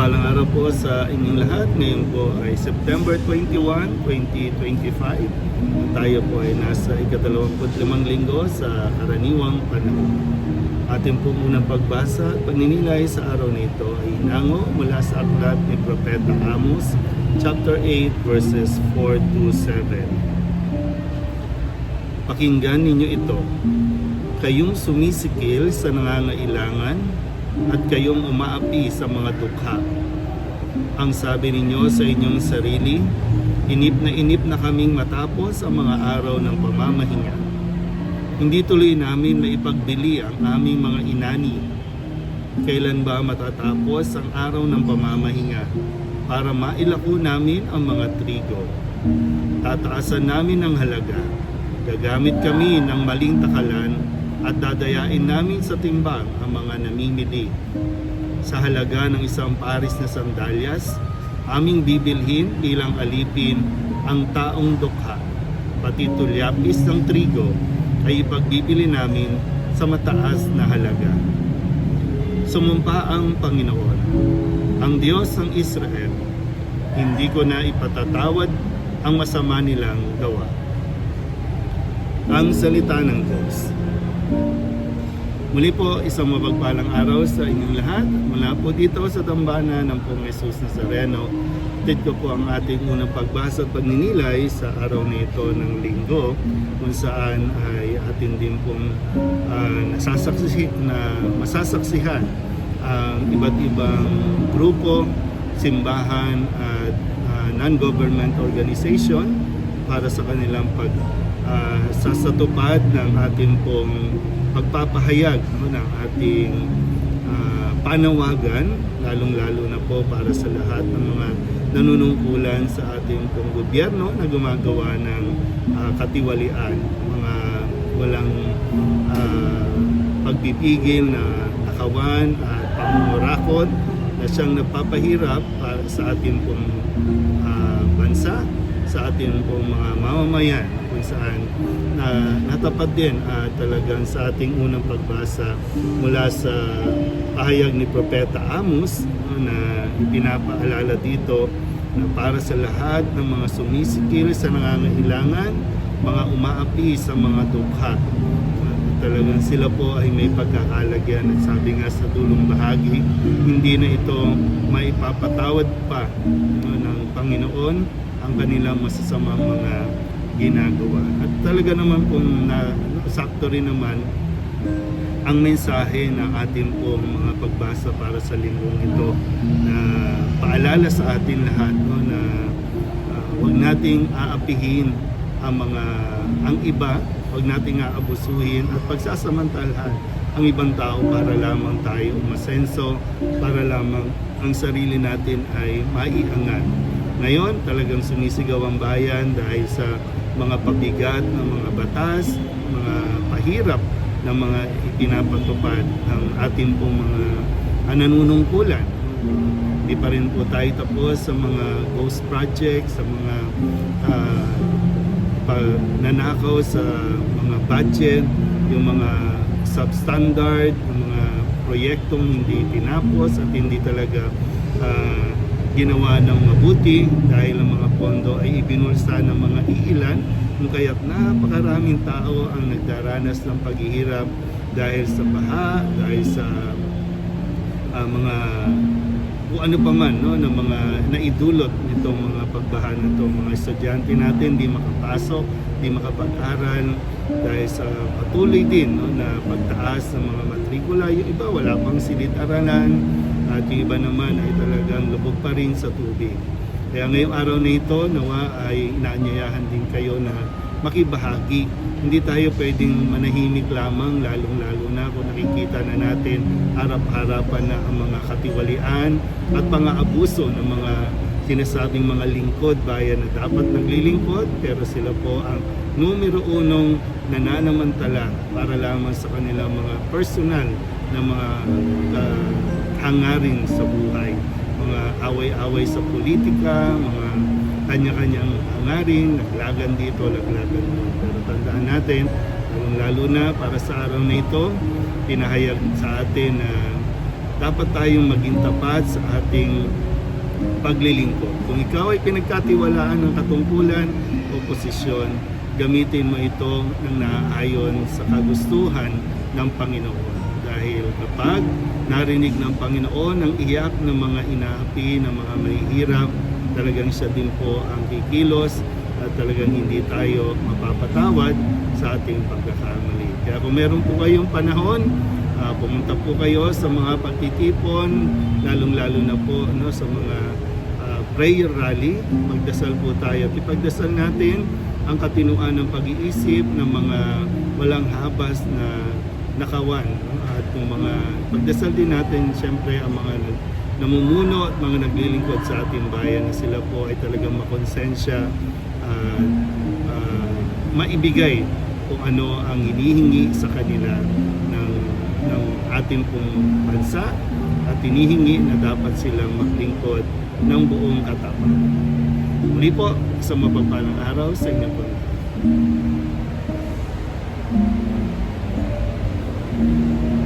Mapagpalang araw po sa inyong lahat. Ngayon po ay September 21, 2025. Tayo po ay nasa ikadalawamput-limang linggo sa karaniwang panahon. Ating po unang pagbasa at pagninilay sa araw na ito ay nango mula sa aklat ni Propeta Amos, chapter 8, verses 4 to 7. Pakinggan ninyo ito. Kayong sumisikil sa nangangailangan at kayong umaapi sa mga dukha. Ang sabi ninyo sa inyong sarili, inip na inip na kaming matapos ang mga araw ng pamamahinga. Hindi tuloy namin maipagbili ang aming mga inani. Kailan ba matatapos ang araw ng pamamahinga para mailako namin ang mga trigo? Tataasan namin ang halaga. Gagamit kami ng maling takalan at dadayain namin sa timbang ang mga namimili. Sa halaga ng isang paris na sandalyas, aming bibilhin bilang alipin ang taong dukha. Pati tulyapis ng trigo ay ipagbibili namin sa mataas na halaga. Sumumpa ang Panginoon, ang Diyos ng Israel, hindi ko na ipatatawad ang masama nilang gawa. Ang salita ng Diyos. Muli po, isang mapagpalang araw sa inyong lahat. Mula po dito sa Dambana ng Pong Jesus Nazareno. Tid ko po ang ating unang pagbasa at pagninilay sa araw na ito ng linggo kung saan ay atin din pong uh, na masasaksihan ang iba't ibang grupo, simbahan at uh, non-government organization para sa kanilang pag uh, sasatupad ng ating pong pagpapahayag no, ng ating uh, panawagan, lalong-lalo na po para sa lahat ng mga nanunungkulan sa ating pong gobyerno na gumagawa ng uh, katiwalian, mga walang uh, pagpipigil na nakawan at pangungurakot na siyang nagpapahirap para sa ating pong uh, bansa, sa ating pong mga mamamayan kung saan na natapat din uh, talagang sa ating unang pagbasa mula sa pahayag ni Propeta Amos no, na pinapaalala dito na para sa lahat ng mga sumisikil sa nangangailangan, mga umaapi sa mga dukha. Uh, talagang sila po ay may pagkakalagyan at sabi nga sa dulong bahagi, hindi na ito maipapatawad pa no, ng Panginoon ang kanilang masasamang mga ginagawa. At talaga naman kung na, sakto rin naman ang mensahe ng ating pong mga pagbasa para sa linggong ito na paalala sa atin lahat no, na uh, huwag nating aapihin ang mga ang iba, huwag nating aabusuhin at pagsasamantalahan ang ibang tao para lamang tayo umasenso, para lamang ang sarili natin ay maiangat. Ngayon, talagang sumisigaw ang bayan dahil sa mga pabigat ng mga batas, mga pahirap ng mga ipinapatupad ng ating pong mga nanunungkulan. Hindi pa rin po tayo tapos sa mga ghost projects, sa mga uh, nanakaw sa mga budget, yung mga substandard, yung mga proyektong hindi tinapos at hindi talaga uh, ginawa ng mabuti dahil ang mga pondo ay ibinulsa ng mga iilan kung kaya't napakaraming tao ang nagdaranas ng paghihirap dahil sa baha, dahil sa uh, mga kung ano pa man no, ng mga naidulot nitong mga pagbaha na ito. Mga estudyante natin di makapasok, di makapag-aral dahil sa patuloy din no, na pagtaas ng mga matrikula. Yung iba wala pang silid-aralan, at iba naman ay talagang lubog pa rin sa tubig. Kaya ngayong araw na ito, nawa ay inaanyayahan din kayo na makibahagi. Hindi tayo pwedeng manahimik lamang, lalong-lalo na kung nakikita na natin harap-harapan na ang mga katiwalian at mga abuso ng mga sinasabing mga lingkod bayan na dapat naglilingkod pero sila po ang numero unong nananamantala para lamang sa kanilang mga personal na mga uh, hangarin sa buhay. Mga away-away sa politika, mga kanya-kanyang hangarin, naglagan dito, naglagan doon. Pero tandaan natin, lalo na para sa araw na ito, pinahayag sa atin na dapat tayong maging tapat sa ating paglilingkod. Kung ikaw ay pinagkatiwalaan ng katungkulan o posisyon, gamitin mo ito ng naaayon sa kagustuhan ng Panginoon. Dahil kapag narinig ng Panginoon ang iyak ng mga inaapi, ng mga mahihirap, talagang siya din po ang kikilos at talagang hindi tayo mapapatawad sa ating pagkakamali. Kaya kung meron po kayong panahon, ah, pumunta po kayo sa mga pagtitipon, lalong-lalo na po no, sa mga ah, prayer rally. Magdasal po tayo. at Ipagdasal natin ang katinuan ng pag-iisip ng mga walang habas na nakawan. no? at kung mga pagdasal din natin siyempre ang mga namumuno at mga naglilingkod sa ating bayan na sila po ay talagang makonsensya at uh, maibigay kung ano ang hinihingi sa kanila ng, ng ating pong bansa at hinihingi na dapat silang maglingkod ng buong katapatan. Muli po, isang mapagpalang araw sa inyo po. Thank you.